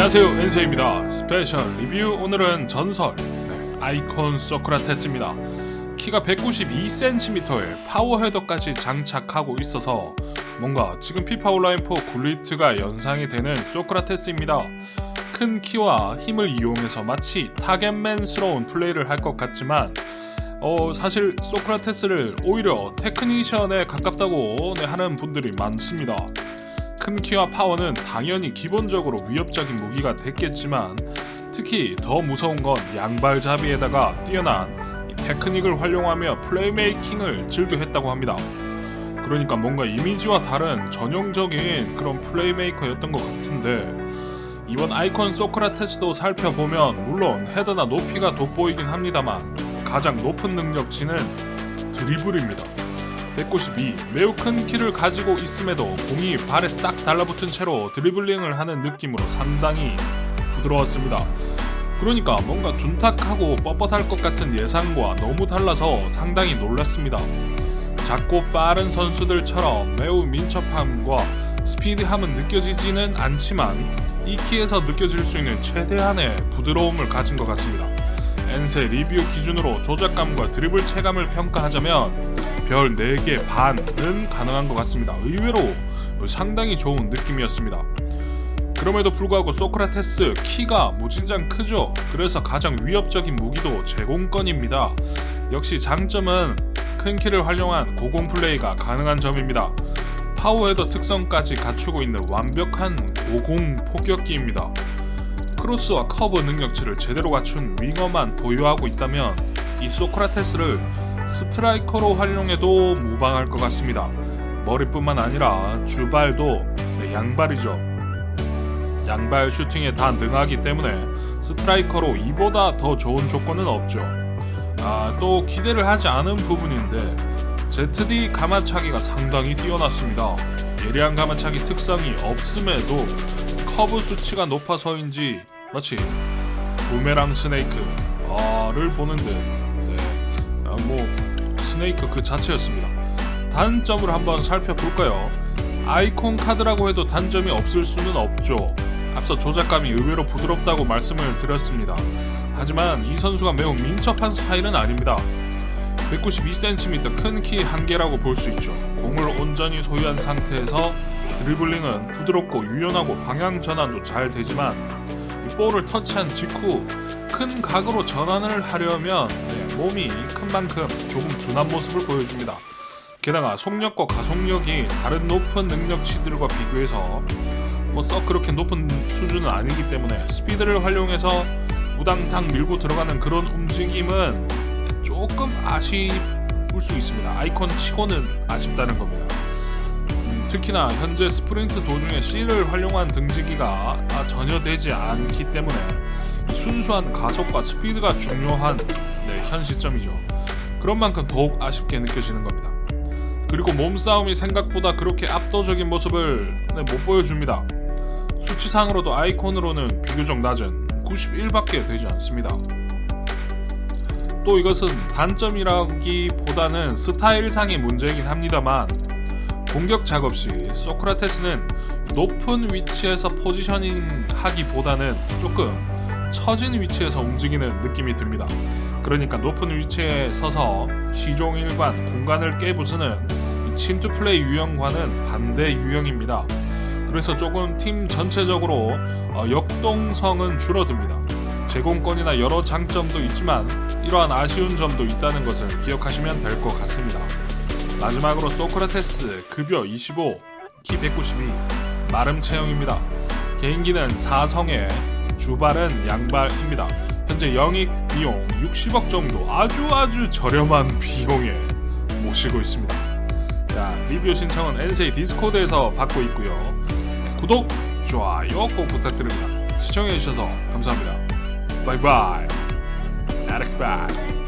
안녕하세요. 엔세입니다. 스페셜 리뷰. 오늘은 전설. 네, 아이콘 소크라테스입니다. 키가 192cm에 파워 헤더까지 장착하고 있어서 뭔가 지금 피파 온라인4 굴리트가 연상이 되는 소크라테스입니다. 큰 키와 힘을 이용해서 마치 타겟맨스러운 플레이를 할 것 같지만 어 사실 소크라테스를 오히려 테크니션에 가깝다고 네, 하는 분들이 많습니다 큰 키와 파워는 당연히 기본적으로 위협적인 무기가 됐겠지만 특히 더 무서운 건 양발잡이에다가 뛰어난 이 테크닉을 활용하며 플레이메이킹을 즐겨 했다고 합니다. 그러니까 뭔가 이미지와 다른 전형적인 그런 플레이메이커였던 것 같은데 이번 아이콘 소크라테스도 살펴보면 물론 헤드나 높이가 돋보이긴 합니다만 가장 높은 능력치는 드리블입니다. 192 매우 큰 키를 가지고 있음에도 공이 발에 딱 달라붙은 채로 드리블링을 하는 느낌으로 상당히 부드러웠습니다. 그러니까 뭔가 둔탁하고 뻣뻣할 것 같은 예상과 너무 달라서 상당히 놀랐습니다. 작고 빠른 선수들처럼 매우 민첩함과 스피디함은 느껴지지는 않지만 이 키에서 느껴질 수 있는 최대한의 부드러움을 가진 것 같습니다. 엔세 리뷰 기준으로 조작감과 드리블 체감을 평가하자면 별 4개 반은 가능한 것 같습니다. 의외로 상당히 좋은 느낌이었습니다. 그럼에도 불구하고 소크라테스 키가 무진장 크죠. 그래서 가장 위협적인 무기도 제공권입니다. 역시 장점은 큰 키를 활용한 고공 플레이가 가능한 점입니다. 파워헤더 특성까지 갖추고 있는 완벽한 고공 폭격기입니다. 크로스와 커브 능력치를 제대로 갖춘 윙어만 보유하고 있다면 이 소크라테스를 스트라이커로 활용해도 무방할 것 같습니다. 머리뿐만 아니라 주발도 네, 양발이죠. 양발 슈팅에 다 능하기 때문에 스트라이커로 이보다 더 좋은 조건은 없죠. 아, 또 기대를 하지 않은 부분인데 ZD 가마차기가 상당히 뛰어났습니다. 예리한 가마차기 특성이 없음에도 커브 수치가 높아서인지 마치 부메랑 스네이크를 보는 듯 스네이크 그 자체였습니다. 단점을 한번 살펴볼까요? 아이콘 카드라고 해도 단점이 없을 수는 없죠. 앞서 조작감이 의외로 부드럽다고 말씀을 드렸습니다. 하지만 이 선수가 매우 민첩한 스타일은 아닙니다. 192cm 큰 키 한계라고 볼 수 있죠. 공을 온전히 소유한 상태에서 드리블링은 부드럽고 유연하고 방향 전환도 잘 되지만 이 볼을 터치한 직후 큰 각으로 전환을 하려면 네, 몸이 큰 만큼 조금 둔한 모습을 보여줍니다. 게다가 속력과 가속력이 다른 높은 능력치들과 비교해서 뭐썩 그렇게 높은 수준은 아니기 때문에 스피드를 활용해서 우당탕 밀고 들어가는 그런 움직임은 조금 아쉬울 수 있습니다. 아이콘 치고는 아쉽다는 겁니다. 음, 특히나 현재 스프린트 도중에 C를 활용한 등지기가 아, 전혀 되지 않기 때문에 이 순수한 가속과 스피드가 중요한 네, 현 시점이죠. 그런 만큼 더욱 아쉽게 느껴지는 겁니다. 그리고 몸싸움이 생각보다 그렇게 압도적인 모습을 네, 못 보여줍니다. 수치상으로도 아이콘으로는 비교적 낮은 91밖에 되지 않습니다. 또 이것은 단점이라기보다는 스타일상의 문제이긴 합니다만 공격 작업 시 소크라테스는 높은 위치에서 포지셔닝 하기보다는 조금 처진 위치에서 움직이는 느낌이 듭니다. 그러니까 높은 위치에 서서 시종일관 공간을 깨부수는 이 침투 플레이 유형과는 반대 유형입니다. 그래서 조금 팀 전체적으로 어, 역동성은 줄어듭니다. 제공권이나 여러 장점도 있지만 이러한 아쉬운 점도 있다는 것을 기억하시면 될 것 같습니다. 마지막으로 소크라테스 급여 25, 키 192, 마름 체형입니다. 개인기는 4성에 주발은 양발입니다. 현재 영입 비용 60억 정도 아주 아주 저렴한 비용에 모시고 있습니다. 자, 리뷰 신청은 NC 디스코드에서 받고 있고요. 네, 구독, 좋아요 꼭 부탁드립니다. 시청해주셔서 감사합니다. 바이바이. 아렉바이.